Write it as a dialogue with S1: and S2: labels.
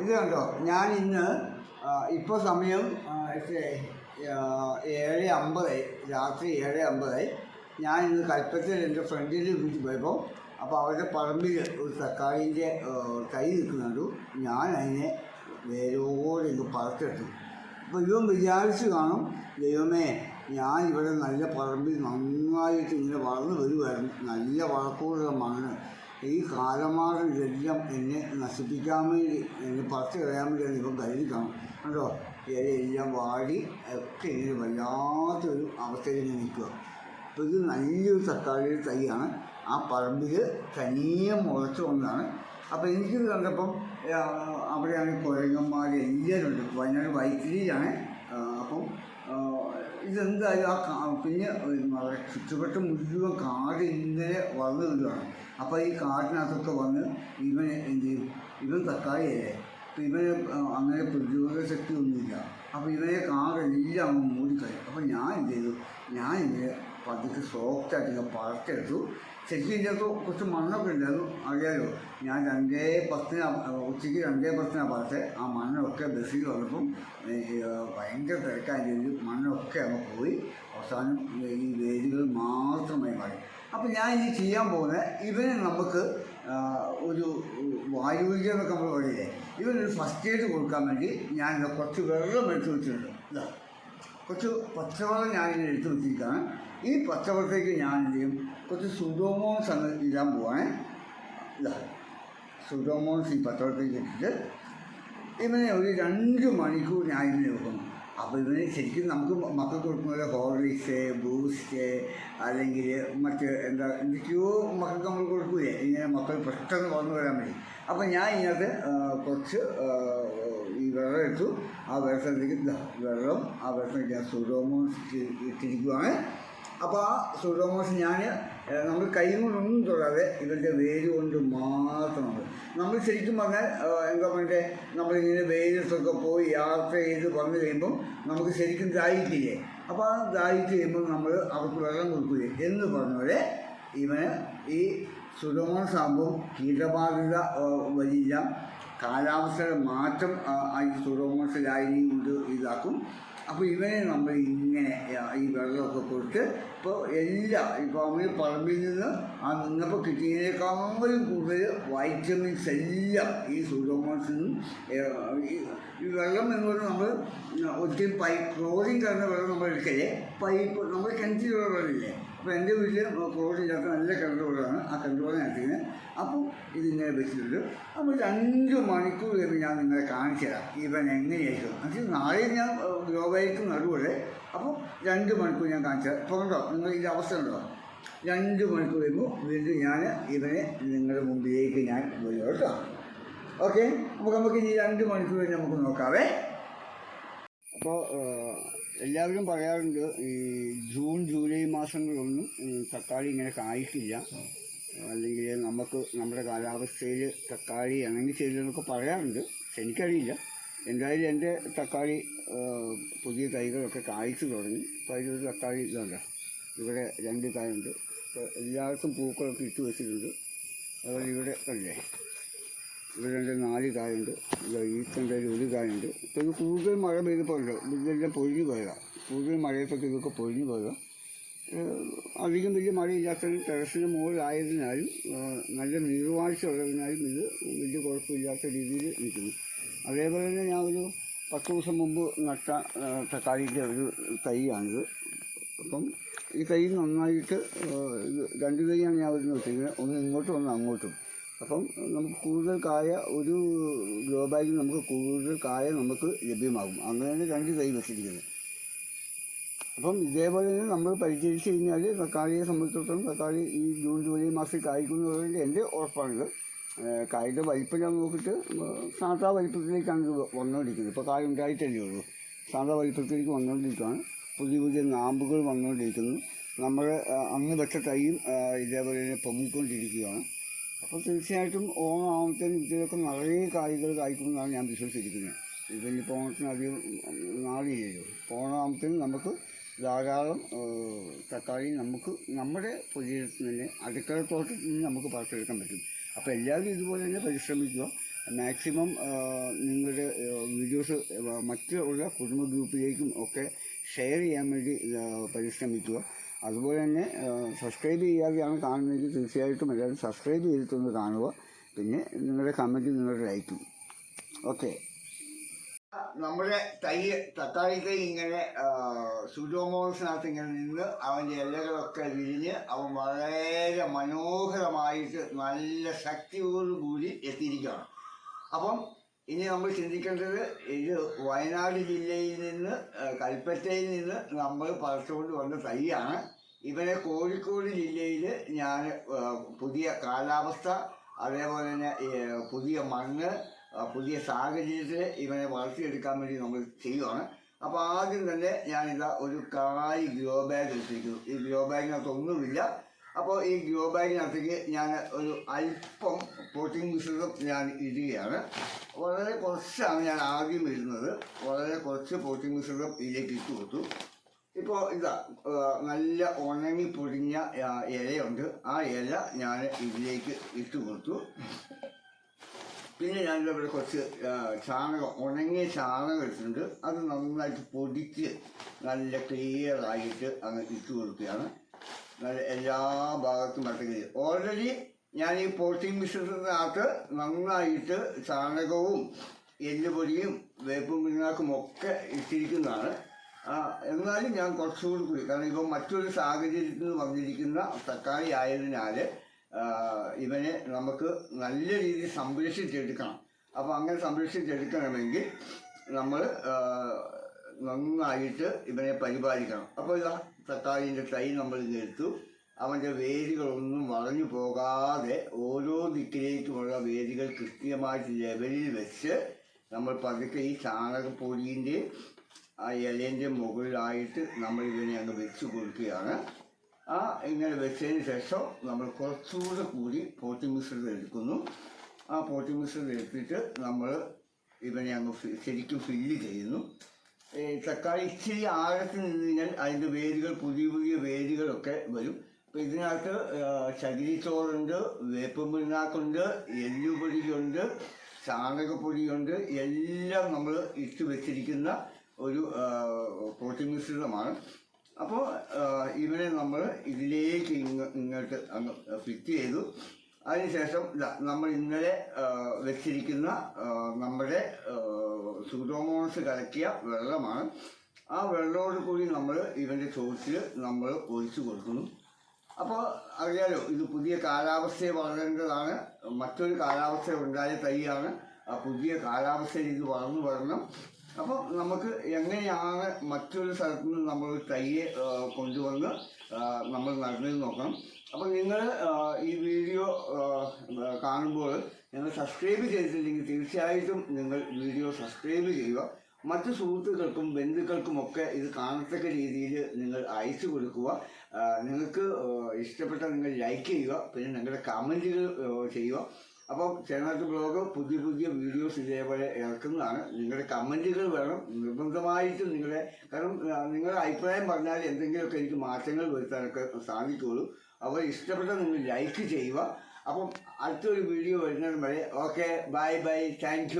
S1: ഇത് കണ്ടോ? ഞാൻ ഇന്ന് ഇപ്പോൾ സമയം ഏഴ് അമ്പതായി. രാത്രി ഏഴ് അമ്പതായി. ഞാൻ ഇന്ന് കൽപ്പറ്റയിൽ എന്റെ ഫ്രണ്ടിന്റെ വീട്ടിൽ പോയപ്പോൾ അപ്പോൾ അവരുടെ പറമ്പിൽ ഒരു തക്കാളിന്റെ തൈ നിൽക്കുന്നുണ്ട് ഞാൻ അതിനെ വേരോടെ ഇങ്ങ് പറിച്ചെടുത്തു അപ്പോൾ ഇവൻ വിചാരിച്ച് കാണും ദൈവമേ ഞാൻ ഇവിടെ നല്ല പറമ്പിൽ നന്നായിട്ട് ഇങ്ങനെ വളർന്നു വരുമായിരുന്നു നല്ല വളക്കൂടുള്ള മണ്ണ് ഈ കാലമാസം ഇതെല്ലാം എന്നെ നശിപ്പിക്കാൻ വേണ്ടി എന്നെ പറിച്ച് കളയാൻ വേണ്ടിയാണ് ഇപ്പം കരുതി കണ്ടോ? ഇലയെല്ലാം വാടി ഒക്കെ ഇങ്ങനെ വല്ലാത്തൊരു അവസ്ഥയിൽ നിന്ന് നിൽക്കുക. അപ്പോൾ ഇത് നല്ലൊരു തക്കാളി തൈയാണ്. ആ പറമ്പിൽ തനിയെ മുളച്ചു കൊണ്ടാണ് അപ്പോൾ എനിക്കിത് കണ്ടപ്പം അവിടെയാണ് കുരങ്ങന്മാർ എല്ലാവരും ഉണ്ട്. വയനാട് വൈത്തിരിയിലാണ്. ഇതെന്തായാലും ആ കാ പിന്നെ ചുറ്റുവട്ടം മുഴുവൻ കാട് ഇങ്ങനെ വളർന്നു വിടുകയാണ് അപ്പോൾ ഈ കാടിനകത്തൊക്കെ വന്ന് ഇവനെ എന്ത് ചെയ്യും? ഇവൻ തക്കാളിയല്ലേ? അല്ലേ ഇവന് അങ്ങനെ പ്രതിരോധ ശക്തി ഒന്നുമില്ല. അപ്പോൾ ഇവനെ കാടെല്ലാം അങ്ങ് മൂടിക്കളയും. അപ്പോൾ ഞാൻ എന്ത് ചെയ്തു? ഞാൻ ഇവരെ പതുക്കെ സോഫ്റ്റായിട്ട് ഞാൻ പറിച്ചെടുത്തു ശരിക്കും ഇതിന്റെ അകത്ത് കുറച്ച് മണ്ണൊക്കെ ഉണ്ടായിരുന്നു അറിയാലോ. ഞാൻ രണ്ടേ പത്തിന് ഉച്ചയ്ക്ക് രണ്ടേ പത്തിനാണ് പറഞ്ഞത് ആ മണ്ണൊക്കെ ബസ്സിൽ വന്നപ്പം ഭയങ്കര തിരക്കായി മണ്ണൊക്കെ അങ്ങ് പോയി. അവസാനം ഈ വേരുകൾ മാത്രമായി മാറി. അപ്പം ഞാൻ ഇനി ചെയ്യാൻ പോകുന്നത് ഇവന് നമുക്ക് ഒരു വായുവിക എന്നൊക്കെ നമ്മൾ പറയില്ലേ ഇവനൊരു ഫസ്റ്റ് എയ്ഡ് കൊടുക്കാൻ വേണ്ടി ഞാൻ കുറച്ച് വെള്ളം എടുത്ത് വെച്ചിട്ടുണ്ട്. കുറച്ച് പച്ചവെള്ളം ഞാൻ ഇങ്ങനെ എടുത്ത് വെച്ചിരിക്കുകയാണ്. ഈ പച്ചവെള്ളത്തേക്ക് ഞാൻ എന്ത് ചെയ്യും? കുറച്ച് സുഡോമോൺസ് അങ്ങ് ഇടാൻ പോവാണേ. ഇതാ. സുഡോമോൺസ് ഈ പച്ചവെള്ളത്തേക്ക് ഇട്ടിട്ട് ഇവനെ ഒരു രണ്ട് മണിക്കൂർ ഞാൻ ഇങ്ങനെ വെക്കുന്നു. അപ്പോൾ ഇവന് ശരിക്കും നമുക്ക് മക്കൾക്ക് കൊടുക്കുന്ന ഹോർലിക്സ് ബൂസ്റ്റ് അല്ലെങ്കിൽ മറ്റ് എന്താ എന്തൊക്കെയോ മക്കൾക്ക് നമ്മൾ കൊടുക്കൂലേ. ഇങ്ങനെ മക്കൾ പെട്ടെന്ന് വളർന്നു വരാൻ വേണ്ടി. അപ്പോൾ ഞാൻ ആ, കുറച്ച് വെള്ളം എടുത്തു ആ വെള്ളത്തിലേക്ക് വെള്ളം ആ വെള്ളത്തിലേക്ക് ഞാൻ സുഡോമോസ് ഇട്ടിരിക്കുവാണ്. അപ്പോൾ ആ സുഡോമോസ് ഞാൻ നമ്മൾ കൈ കൊണ്ടൊന്നും തൊടാതെ ഇവരുടെ വേര് കൊണ്ട് മാത്രമാണ് നമ്മൾ ശരിക്കും പറഞ്ഞാൽ എന്താ പറയണ്ടേ നമ്മളിങ്ങനെ വെയിലത്തൊക്കെ പോയി യാത്ര ചെയ്ത് വന്നു കഴിയുമ്പം നമുക്ക് ശരിക്കും ദാഹിക്കില്ലേ? അപ്പോൾ ആ ദാഹിച്ച് കഴിയുമ്പോൾ നമ്മൾ അവർക്ക് വെള്ളം കൊടുക്കുകയും എന്ന് പറഞ്ഞ ഇവന് ഈ സുഡോമോസ് ആകുമ്പോൾ കീടബാധിത വരില്ല. കാലാവസ്ഥയുടെ മാറ്റം ഈ ലായനി കൊണ്ട് ഇതാക്കും. അപ്പോൾ ഇവനെ നമ്മൾ ഇങ്ങനെ ഈ വെള്ളമൊക്കെ കൊടുത്ത് ഇപ്പോൾ എല്ലാം ഇപ്പോൾ നമ്മൾ പറമ്പിൽ നിന്ന് ആ നിന്നപ്പോൾ കിട്ടിയതിനേക്കാളും കൂടുതൽ വൈറ്റമിൻസ് എല്ലാം ഈ സൂഡോമോൺസിൽ നിന്നും ഈ വെള്ളം എന്ന് പറഞ്ഞാൽ നമ്മൾ ഒത്തിരി പൈപ്പ് ക്ലോറിൻ കലർന്ന വെള്ളം നമ്മൾ എടുക്കല്ലേ? പൈപ്പ് നമ്മൾ കിണറ്റിലുള്ള വെള്ളമില്ലേ? അപ്പോൾ എന്റെ വീട്ടിൽ ക്ലോറിൻ ഇല്ലാത്ത നല്ല വെള്ളമാണ് ആ കിണർ പോലെ എടുത്തിരിക്കുന്നത് അപ്പം ഇതിങ്ങനെ വെച്ചിട്ടുണ്ട്. അപ്പോൾ രണ്ട് മണിക്കൂർ കഴിയുമ്പോൾ ഞാൻ നിങ്ങളെ കാണിച്ചു തരാം. ഇവൻ എങ്ങനെയായിരിക്കും? എന്നുവെച്ചാൽ നാളെ ഞാൻ ഗ്ലോബായിരിക്കും നടുവിടെ അപ്പോൾ രണ്ട് മണിക്കൂർ ഞാൻ കാണിച്ചു തരാം. ഇപ്പോൾ നിങ്ങൾ ഇതിന്റെ അവസ്ഥ ഉണ്ടോ രണ്ട് മണിക്കൂർ കഴിയുമ്പോൾ വീണ്ടും ഞാൻ ഇവനെ നിങ്ങളുടെ മുമ്പിലേക്ക് ഞാൻ വരും കേട്ടോ. ഓക്കെ? അപ്പോൾ നമുക്ക് ഇനി രണ്ട് മണിക്കൂർ കഴിഞ്ഞ് നമുക്ക് നോക്കാവേ. അപ്പോൾ എല്ലാവരും പറയാറുണ്ട് ഈ ജൂൺ ജൂലൈ മാസങ്ങളൊന്നും തക്കാളി ഇങ്ങനെ കായ്ക്കില്ല. അല്ലെങ്കിൽ നമുക്ക് നമ്മുടെ കാലാവസ്ഥയിൽ തക്കാളി ഇണങ്ങി ചെയ്തെന്നൊക്കെ പറയാറുണ്ട്. എനിക്കറിയില്ല. എന്തായാലും എന്റെ തക്കാളി പുതിയ തൈകളൊക്കെ കായ്ച്ചു തുടങ്ങി. അപ്പോൾ അതിലൊരു തക്കാളി ഇതുണ്ട്? ഇവിടെ രണ്ട് കായുണ്ട് എല്ലാവർക്കും പൂക്കളൊക്കെ ഇട്ട് വെച്ചിട്ടുണ്ട്. അതുപോലെ ഇവിടെ കണ്ടില്ലേ? രണ്ട് നാല് കായുണ്ട്. ഈത്തന്റെ ഒരു കായുണ്ട്. ഇപ്പോൾ ഇത് കൂടുതൽ മഴ പെയ്തപ്പോൾ ഉണ്ട് ഇതെല്ലാം പൊഴിഞ്ഞു പോയതാണ് കൂടുതൽ മഴയത്തൊക്കെ ഇതൊക്കെ പൊഴിഞ്ഞു പോയതാണ് അധികം വലിയ മഴയില്ലാത്തതിന് ടെറസിന് മുകളിലായതിനാലും നല്ല നീർവാഴ്ച ഉള്ളതിനാലും ഇത് വലിയ കുഴപ്പമില്ലാത്ത രീതിയിൽ നിൽക്കുന്നു. അതേപോലെ തന്നെ ഞാൻ ഒരു പത്ത് ദിവസം മുമ്പ് നട്ട തക്കാളിന്റെ ഒരു തൈയാണിത്. അപ്പം ഈ തൈ നന്നായിട്ട് രണ്ട് തൈയാണ് ഞാൻ വരുന്നത് ഒന്ന് ഇങ്ങോട്ടും ഒന്ന് അങ്ങോട്ടും. അപ്പം നമുക്ക് കൂടുതൽ കായ ഒരു ഗ്രോ ബാഗിൽ നമുക്ക് കൂടുതൽ കായ നമുക്ക് ലഭ്യമാകും. അങ്ങനെയാണ് രണ്ട് തൈ വെച്ചിരിക്കുന്നത്. അപ്പം ഇതേപോലെ തന്നെ നമ്മൾ പരിചരിച്ച് കഴിഞ്ഞാൽ തക്കാളിയെ സംബന്ധിച്ചിടത്തോളം തക്കാളി ഈ ജൂൺ ജൂലൈ മാസത്തിൽ കായ്ക്കുന്നതിന്റെ എന്റെ ഉറപ്പാണിത്. കായുടെ വലിപ്പം നോക്കിയിട്ട് സാധാ വലിപ്പത്തിലേക്കാണ് ഇത് വന്നുകൊണ്ടിരിക്കുന്നത്. ഇപ്പോൾ കായ ഉണ്ടായിട്ടല്ലേ ഉള്ളൂ. സാധാ വലിപ്പത്തിലേക്ക് വന്നുകൊണ്ടിരിക്കുകയാണ് പുതിയ പുതിയ നാമ്പുകൾ വന്നുകൊണ്ടിരിക്കുന്നു. നമ്മൾ അന്ന് വെച്ച തൈയും ഇതേപോലെ തന്നെ പൊങ്ങിക്കൊണ്ടിരിക്കുകയാണ്. അപ്പോൾ തീർച്ചയായിട്ടും ഓണം ആവുമ്പോഴത്തേനും ഇതിലൊക്കെ നിറയെ കായ്കൾ കായ്ക്കുമെന്നാണ് ഞാൻ വിശ്വസിച്ചിരിക്കുന്നത്. ഇതിനിപ്പോൾ ഓണത്തിന് അധികം നാളില്ലല്ലോ ഓണം ആവുമ്പത്തേനും നമുക്ക് ധാരാളം തക്കാളി നമുക്ക് നമ്മുടെ പുതിയത്തിൽ തന്നെ അടുക്കളത്തോട്ടത്തിൽ നിന്ന് നമുക്ക് പറത്തെടുക്കാൻ പറ്റും. അപ്പോൾ എല്ലാവരും ഇതുപോലെ തന്നെ പരിശ്രമിക്കുക. മാക്സിമം നിങ്ങളുടെ വീഡിയോസ് മറ്റുള്ള കുടുംബ ഗ്രൂപ്പിലേക്കും ഒക്കെ ഷെയർ ചെയ്യാൻ വേണ്ടി പരിശ്രമിക്കുക. അതുപോലെ തന്നെ സബ്സ്ക്രൈബ് ചെയ്യാതെയാണ് കാണുന്നതെങ്കിൽ തീർച്ചയായിട്ടും എല്ലാവരും സബ്സ്ക്രൈബ് ചെയ്തിട്ടൊന്ന് കാണുക. പിന്നെ നിങ്ങളുടെ കമന്റ് നിങ്ങളുടെ ലൈക്കും ഓക്കെ നമ്മുടെ തൈ തക്കാളി തൈ ഇങ്ങനെ സുഡോമോസിനകത്ത് ഇങ്ങനെ നിന്ന് അവന്റെ ഇലകളൊക്കെ വിരിഞ്ഞ് അവൻ വളരെ മനോഹരമായിട്ട് നല്ല ശക്തിയോടുകൂടി എത്തിയിരിക്കുകയാണ്. അപ്പം ഇനി നമ്മൾ ചിന്തിക്കേണ്ടത് ഇത് വയനാട് ജില്ലയിൽ നിന്ന് കൽപ്പറ്റയിൽ നിന്ന് നമ്മൾ പറിച്ചുകൊണ്ട് വന്ന തൈയാണ് ഇവനെ കോഴിക്കോട് ജില്ലയിൽ ഞാൻ പുതിയ കാലാവസ്ഥ അതേപോലെ തന്നെ പുതിയ മണ്ണ് പുതിയ സാഹചര്യത്തിൽ ഇവനെ വളർത്തിയെടുക്കാൻ വേണ്ടി നമ്മൾ ചെയ്യുവാണ്. അപ്പോൾ ആദ്യം തന്നെ ഞാനിതാ ഒരു കായ് ഗ്രോ ബാഗ് എടുത്തിരിക്കുന്നു. ഈ ഗ്രോ ബാഗിനകത്ത് ഒന്നുമില്ല. അപ്പോൾ ഈ ഗ്രോ ബാഗിനകത്തേക്ക് ഞാൻ ഒരു അല്പം പ്രോട്ടീൻ മിശ്രിതം ഞാൻ ഇടുകയാണ്. വളരെ കുറച്ചാണ് ഞാൻ ആദ്യം ഇടുന്നത്. വളരെ കുറച്ച് പ്രോട്ടീൻ മിശ്രിതം ഇതിലേക്ക് ഇട്ട് കൊടുത്തു ഇപ്പോൾ ഇതാ നല്ല ഉണങ്ങി പൊടിഞ്ഞ ഇലയുണ്ട്. ആ ഇല ഞാൻ ഇതിലേക്ക് ഇട്ട് കൊടുത്തു. പിന്നെ ഞാനിവിടെ ഇവിടെ കുറച്ച് ചാണകം ഉണങ്ങിയ ചാണകം എടുത്തിട്ടുണ്ട്. അത് നന്നായിട്ട് പൊടിച്ച് നല്ല ക്ലിയറായിട്ട് അങ്ങ് ഇട്ട് കൊടുക്കുകയാണ്. നല്ല എല്ലാ ഭാഗത്തും പറ്റുക ഓൾറെഡി ഞാൻ ഈ പോട്ടിംഗ് മിശ്രിതത്തിനകത്ത് നന്നായിട്ട് ചാണകവും എല്ലുപൊടിയും വേപ്പും പിണ്ണാക്കും ഒക്കെ ഇട്ടിരിക്കുന്നതാണ്. ആ, എന്നാലും ഞാൻ കുറച്ചുകൂടി കൂടി. കാരണം ഇപ്പം മറ്റൊരു സാഹചര്യത്തിൽ വന്നിരിക്കുന്ന തക്കാളി ആയതിനാൽ ഇവനെ നമുക്ക് നല്ല രീതിയിൽ സംരക്ഷിച്ചെടുക്കണം. അപ്പോൾ അങ്ങനെ സംരക്ഷിച്ചെടുക്കണമെങ്കിൽ നമ്മൾ നന്നായിട്ട് ഇവനെ പരിപാലിക്കണം. അപ്പോൾ ഇതാ തക്കാളിന്റെ തൈ നമ്മൾ നിർത്തു അവന്റെ വേരുകളൊന്നും വളഞ്ഞു പോകാതെ ഓരോ ദിക്കിലേക്കുമുള്ള വേരുകൾ കൃത്യമായിട്ട് ലെവലിൽ വെച്ച് നമ്മൾ പതുക്കെ ഈ ചാണകപ്പൊടിന്റെ ആ ഇലേന്റെ മുകളിലായിട്ട് നമ്മൾ ഇതിനെ അങ്ങ് വെച്ച് കൊടുക്കുകയാണ്. ആ ഇങ്ങനെ വെച്ചതിന് ശേഷം നമ്മൾ കുറച്ചുകൂടെ കൂടി പോട്ടി മിശ്രിതം എടുക്കുന്നു. ആ പോട്ടി മിശ്രിതം എടുത്തിട്ട് നമ്മൾ ഇവനെ അങ്ങ് ശരിക്കും ഫില്ല് ചെയ്യുന്നു. തക്കാളി ഇച്ചിരി ആഴത്തിൽ നിന്ന് കഴിഞ്ഞാൽ അതിന്റെ വേരുകൾ പുതിയ പുതിയ വേരുകളൊക്കെ വരും. അപ്പം ഇതിനകത്ത് ചകിരിച്ചോറുണ്ട് വേപ്പും പിണ്ണാക്കുണ്ട് എല്ലുപൊടിയുണ്ട് ചാണകപ്പൊടിയുണ്ട് എല്ലാം നമ്മൾ ഇട്ട് വെച്ചിരിക്കുന്ന ഒരു പ്രോട്ടീൻ മിശ്രിതമാണ്. അപ്പോൾ ഇവനെ നമ്മൾ ഇതിലേക്ക് ഇങ്ങ ഇങ്ങോട്ട് അങ്ങ് ഫിറ്റ് ചെയ്തു. അതിനുശേഷം നമ്മൾ ഇന്നലെ വെച്ചിരിക്കുന്ന നമ്മുടെ സൂഡോമോണസ് കലക്കിയ വെള്ളമാണ്. ആ വെള്ളത്തോട് കൂടി നമ്മൾ ഇവന്റെ ചോട്ടിൽ നമ്മൾ ഒഴിച്ചു കൊടുക്കുന്നു. അപ്പോൾ അറിയാലോ ഇത് പുതിയ കാലാവസ്ഥയെ വളരേണ്ടതാണ്. മറ്റൊരു കാലാവസ്ഥ ഉണ്ടായ തൈയാണ്. ആ പുതിയ കാലാവസ്ഥയിൽ ഇത് വളർന്നു വരണം. അപ്പോൾ നമുക്ക് എങ്ങനെയാണ് മറ്റൊരു സ്ഥലത്ത് നിന്ന് നമ്മൾ തൈയെ ആ, കൊണ്ടുവന്ന് നമ്മൾ നടന്നത് നോക്കണം അപ്പോൾ നിങ്ങൾ ഈ വീഡിയോ കാണുമ്പോൾ നിങ്ങൾ സബ്സ്ക്രൈബ് ചെയ്തിട്ടില്ലെങ്കിൽ തീർച്ചയായിട്ടും നിങ്ങൾ വീഡിയോ സബ്സ്ക്രൈബ് ചെയ്യുക. മറ്റു സുഹൃത്തുക്കൾക്കും ബന്ധുക്കൾക്കും ഒക്കെ ഇത് കാണത്തക്ക രീതിയിൽ നിങ്ങൾ അയച്ചു കൊടുക്കുക. നിങ്ങൾക്ക് ഇഷ്ടപ്പെട്ട നിങ്ങൾ ലൈക്ക് ചെയ്യുക പിന്നെ നിങ്ങളുടെ കമന്റുകൾ ചെയ്യുക. അപ്പം ചേനത്ത് ബ്ലോഗ് പുതിയ പുതിയ വീഡിയോസ് ഇതേപോലെ ഇറക്കുന്നതാണ്. നിങ്ങളുടെ കമന്റുകൾ വേണം. നിർബന്ധമായിട്ടും നിങ്ങളുടെ കാരണം നിങ്ങളുടെ അഭിപ്രായം പറഞ്ഞാൽ എന്തെങ്കിലുമൊക്കെ എനിക്ക് മാറ്റങ്ങൾ വരുത്താനൊക്കെ സാധിക്കുള്ളൂ. അപ്പോൾ ഇഷ്ടപ്പെട്ട നിങ്ങൾ ലൈക്ക് ചെയ്യുക. അപ്പം അടുത്തൊരു വീഡിയോ വരുന്നതിന് വരെ ഓക്കെ ബൈ ബൈ താങ്ക്